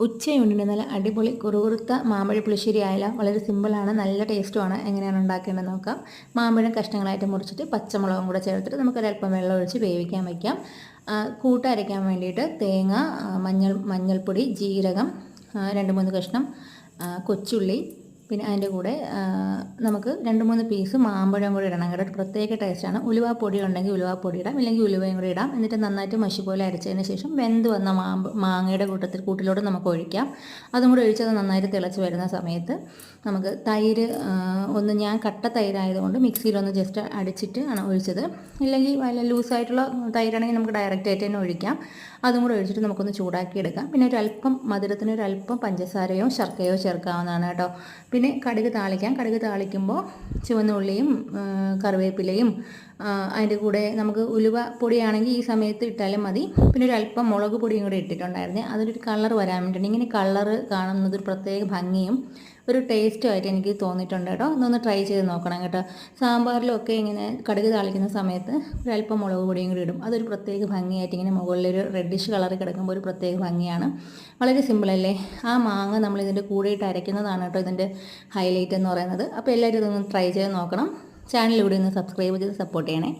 ഉച്ചയുണ്ടിന് നല്ല അടിപൊളി കുറുകുറുത്ത മാമ്പഴ പുളിശ്ശേരി ആയാലും വളരെ സിമ്പിളാണ് നല്ല ടേസ്റ്റുമാണ്. എങ്ങനെയാണ് ഉണ്ടാക്കേണ്ടത് നോക്കാം. മാമ്പഴം കഷ്ണങ്ങളായിട്ട് മുറിച്ചിട്ട് പച്ചമുളകും കൂടെ ചേർത്തിട്ട് നമുക്കൊരൽപ്പം വെള്ളം ഒഴിച്ച് വേവിക്കാൻ വയ്ക്കാം. കൂട്ടരയ്ക്കാൻ വേണ്ടിയിട്ട് തേങ്ങ മഞ്ഞൾ മഞ്ഞൾപ്പൊടി ജീരകം രണ്ട് മൂന്ന് കഷ്ണം കൊച്ചുള്ളി പിന്നെ അതിന്റെ കൂടെ നമുക്ക് രണ്ട് മൂന്ന് പീസ് മാമ്പഴം കൂടി ഇടണം. കേട്ടോ പ്രത്യേക ടേസ്റ്റാണ് ഉലുവാപ്പൊടി ഉണ്ടെങ്കിൽ ഉലുവാപ്പൊടി ഇടാം. ഇല്ലെങ്കിൽ ഉലുവയും കൂടി ഇടാം. എന്നിട്ട് നന്നായിട്ട് മഷി പോലെ അരച്ചതിന് ശേഷം വെന്ത് വന്ന മാമ്പ മാങ്ങയുടെ കൂട്ടത്തിൽ കൂട്ടിലോട്ട് നമുക്ക് ഒഴിക്കാം. അതും കൂടി ഒഴിച്ചത് നന്നായിട്ട് തിളച്ച് വരുന്ന സമയത്ത് നമുക്ക് തൈര് ഒന്ന് ഞാൻ കട്ട തൈരായതുകൊണ്ട് മിക്സിയിലൊന്ന് ജസ്റ്റ് അടിച്ചിട്ട് ആണ് ഒഴിച്ചത്. ഇല്ലെങ്കിൽ വല്ല ലൂസായിട്ടുള്ള തൈരാണെങ്കിൽ നമുക്ക് ഡയറക്റ്റ് ആയിട്ട് തന്നെ ഒഴിക്കാം. അതും കൂടി ഒഴിച്ചിട്ട് നമുക്കൊന്ന് ചൂടാക്കി എടുക്കാം പിന്നെ ഒരു അല്പം മധുരത്തിന് അല്പം പഞ്ചസാരയോ ശർക്കരയോ ചേർക്കാവുന്നതാണ് കേട്ടോ. പിന്നെ കടുക് താളിക്കാം. കടുക് താളിക്കുമ്പോൾ ചുവന്നുള്ളിയും കറിവേപ്പിലയും അതിന്റെ കൂടെ നമുക്ക് ഉലുവ പൊടിയാണെങ്കിൽ ഈ സമയത്ത് ഇട്ടാലും മതി. പിന്നെ ഒരു അല്പം മുളക് പൊടിയും കൂടെ ഇട്ടിട്ടുണ്ടായിരുന്നേ. അതിലൊരു കളർ വരാൻ വേണ്ടിയിട്ട് ഇങ്ങനെ കളർ കാണുന്നത് ഒരു പ്രത്യേക ഭംഗിയും ഒരു ടേസ്റ്റും ആയിട്ട് എനിക്ക് തോന്നിയിട്ടുണ്ട് കേട്ടോ. ഇതൊന്ന് ട്രൈ ചെയ്ത് നോക്കണം കേട്ടോ. സാമ്പാറിലൊക്കെ ഇങ്ങനെ കടുക് താളിക്കുന്ന സമയത്ത് ഒരല്പം മുളക് പൊടിയും കൂടി ഇടും. അതൊരു പ്രത്യേക ഭംഗിയായിട്ട് ഇങ്ങനെ മുകളിലൊരു റെഡിഷ് കളർ കിടക്കുമ്പോൾ ഒരു പ്രത്യേക ഭംഗിയാണ്. വളരെ സിമ്പിളല്ലേ ആ മാങ്ങ നമ്മൾ ഇതിന്റെ കൂടെ ഇട്ട് അരയ്ക്കുന്നതാണ് കേട്ടോ ഇതിന്റെ ഹൈലൈറ്റ് എന്ന് പറയുന്നത്. അപ്പോൾ എല്ലാവരും ഇതൊന്ന് ട്രൈ ചെയ്ത് നോക്കണം. ചാനലിലൂടെ ഒന്ന് സബ്സ്ക്രൈബ് ചെയ്ത് സപ്പോർട്ട് ചെയ്യണേ.